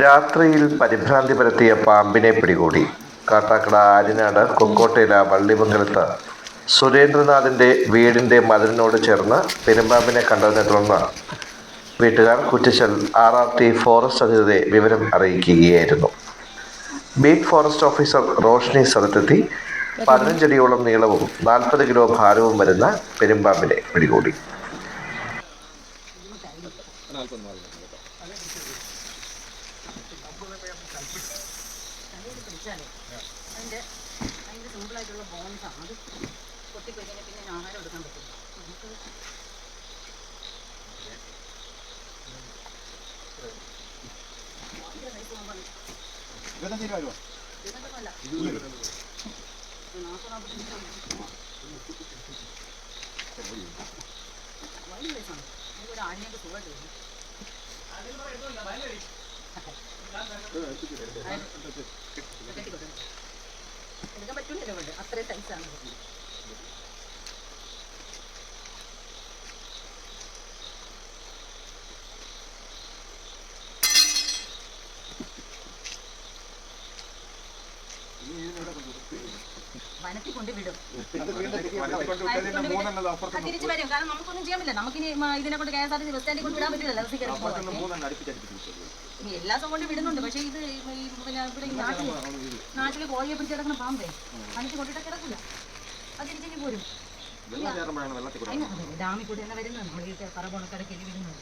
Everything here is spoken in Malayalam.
രാത്രിയിൽ പരിഭ്രാന്തി പരത്തിയ പാമ്പിനെ പിടികൂടി. കാട്ടാക്കട ആര്യനാട് കൊക്കോട്ടയില വള്ളിമംഗലത്ത് സുരേന്ദ്രനാഥിന്റെ വീടിന്റെ മതിലിനോട് ചേർന്ന് പെരുമ്പാമ്പിനെ കണ്ടതിനെ തുടർന്ന് വീട്ടുകാർ Kuttichal R R T forest അധികൃതരെ വിവരം അറിയിക്കുകയായിരുന്നു. ബീറ്റ് ഫോറസ്റ്റ് ഓഫീസർ റോഷ്നി സ്ഥലത്തെത്തി പതിനഞ്ചടിയോളം നീളവും നാൽപ്പത് കിലോ ഭാരവും വരുന്ന പെരുമ്പാമ്പിനെ പിടികൂടി. പിടിച്ചാലേ അതിന്റെ അതിന്റെ സിമ്പിളായിട്ടുള്ള ബോൺസാണ് അത് പൊട്ടിപ്പോയി കഴിഞ്ഞാൽ പിന്നെ ഞാൻ ആഹാരം എടുക്കാൻ പറ്റില്ല. നമുക്ക് ആണ്. നമുക്ക് ഒരു ആടിനെയൊക്കെ സുഖമായിട്ട് വരും. എടുക്കാൻ പറ്റൂലല്ലോ ഇവിടെ അത്രയും സൈസാണ് വനത്തിൽ കൊണ്ട് വിടും തിരിച്ച് വരും കാരണം നമുക്കൊന്നും ചെയ്യാൻ പറ്റില്ല. നമുക്കിനി ഇതിനെ കൊണ്ട് K S R T C bus സ്റ്റാൻഡിൽ കൊണ്ട് വിടാൻ പറ്റില്ലല്ലോ എല്ലാ ദിവസവും കൊണ്ട് വിടുന്നുണ്ട്. പക്ഷേ ഇത് പിന്നെ ഇവിടെ ഈ നാട്ടിൽ നാട്ടിൽ കോഴിയെ പിടിച്ച് കിടക്കുന്ന പാമ്പേ. വനത്തിൽ കൊണ്ടിട്ട് കിടക്കില്ല. അത് തിരിച്ചിങ്ങി പോരും. ഡാമിൽ കൂടെ തന്നെ വരുന്നത്? നമ്മൾ ഈ പറ പോണക്കിടയ്ക്ക് വരുന്നത്